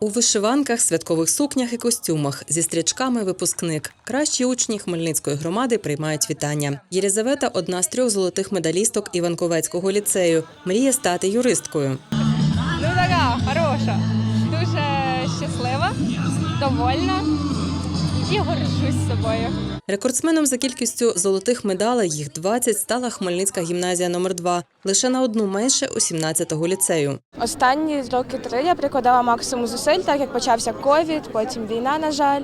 У вишиванках, святкових сукнях і костюмах зі стрічками випускник. Кращі учні Хмельницької громади приймають вітання. Єлізавета – одна з трьох золотих медалісток Іванковецького ліцею. Мріє стати юристкою. Ну така хороша. Дуже щаслива, довольна і горжусь собою. Рекордсменом за кількістю золотих медалей, їх 20, стала Хмельницька гімназія номер 2 лише на одну менше у 17-го ліцею. Останні роки три я прикладала максимум зусиль, так як почався ковід, потім війна, на жаль.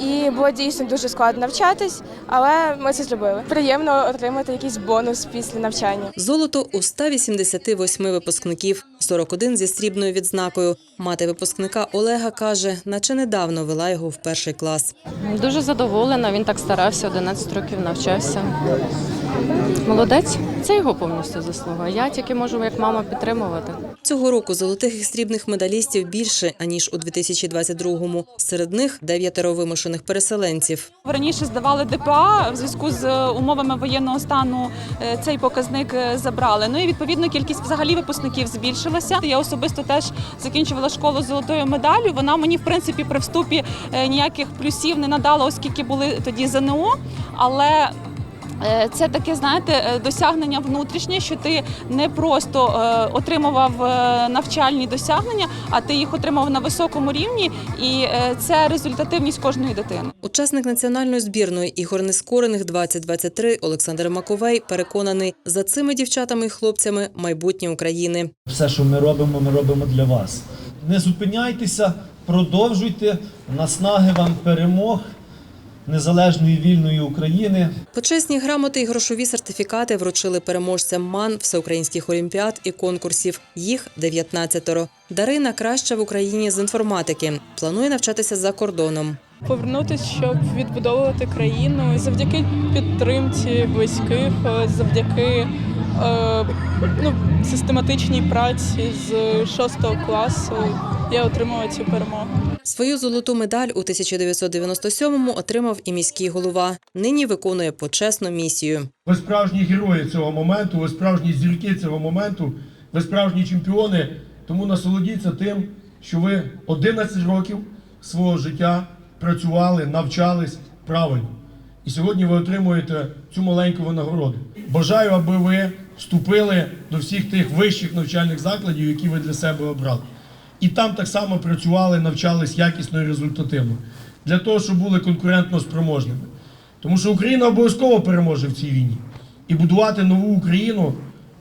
І було дійсно дуже складно навчатись, але ми це зробили. Приємно отримати якийсь бонус після навчання. Золото у 188 випускників, 41 зі срібною відзнакою. Мати випускника Олега каже, наче недавно вела його в перший клас. Дуже задоволена, він так старався, 11 років навчався. Молодець, це його повністю заслуга. Я тільки можу як мама підтримувати. Цього року золотих і срібних медалістів більше аніж у 2022-му. Серед них дев'ятеро вимушених переселенців. Раніше здавали ДПА в зв'язку з е, умовами воєнного стану. е, Цей показник е, забрали. Ну і відповідно кількість взагалі випускників збільшилася. Я особисто теж закінчувала школу з золотою медаллю. Вона мені в принципі при вступі ніяких плюсів не надала, оскільки були тоді ЗНО. Але це таке, знаєте, е, досягнення внутрішнє, що ти не просто е, отримував е, навчальні досягнення, а ти їх отримав на високому рівні, і е, це результативність кожної дитини. Учасник національної збірної ігор нескорених 2023 Олександр Маковей переконаний, за цими дівчатами і хлопцями майбутнє України. Все, що ми робимо, ми робимо для вас. Не зупиняйтеся, продовжуйте. Наснаги вам перемог незалежної вільної України. Почесні грамоти і грошові сертифікати вручили переможцям МАН всеукраїнських олімпіад і конкурсів. Їх 19-ро. Дарина краща в Україні з інформатики. Планує навчатися за кордоном. повернутися, щоб відбудовувати країну завдяки підтримці близьких, завдяки ну, систематичній праці з 6 класу я отримала цю перемогу. Свою золоту медаль у 1997-му отримав і міський голова. Нині виконує почесну місію. Ви справжні герої цього моменту, ви справжні зірки цього моменту, ви справжні чемпіони. Тому насолодіться тим, що ви 11 років свого життя працювали, навчались правильно. І сьогодні ви отримуєте цю маленьку винагороду. Бажаю, аби ви вступили до всіх тих вищих навчальних закладів, які ви для себе обрали. І там так само працювали, навчались якісно і результативно, для того, щоб були конкурентно спроможними. Тому що Україна обов'язково переможе в цій війні. І будувати нову Україну,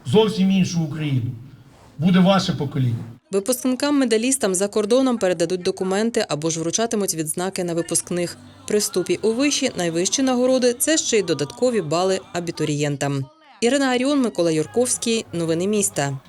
зовсім іншу Україну, буде ваше покоління. Випускникам медалістам за кордоном передадуть документи або ж вручатимуть відзнаки на випускних. При вступі у виші найвищі нагороди це ще й додаткові бали абітурієнтам. Ірина Аріон, Микола Юрковський. Новини міста.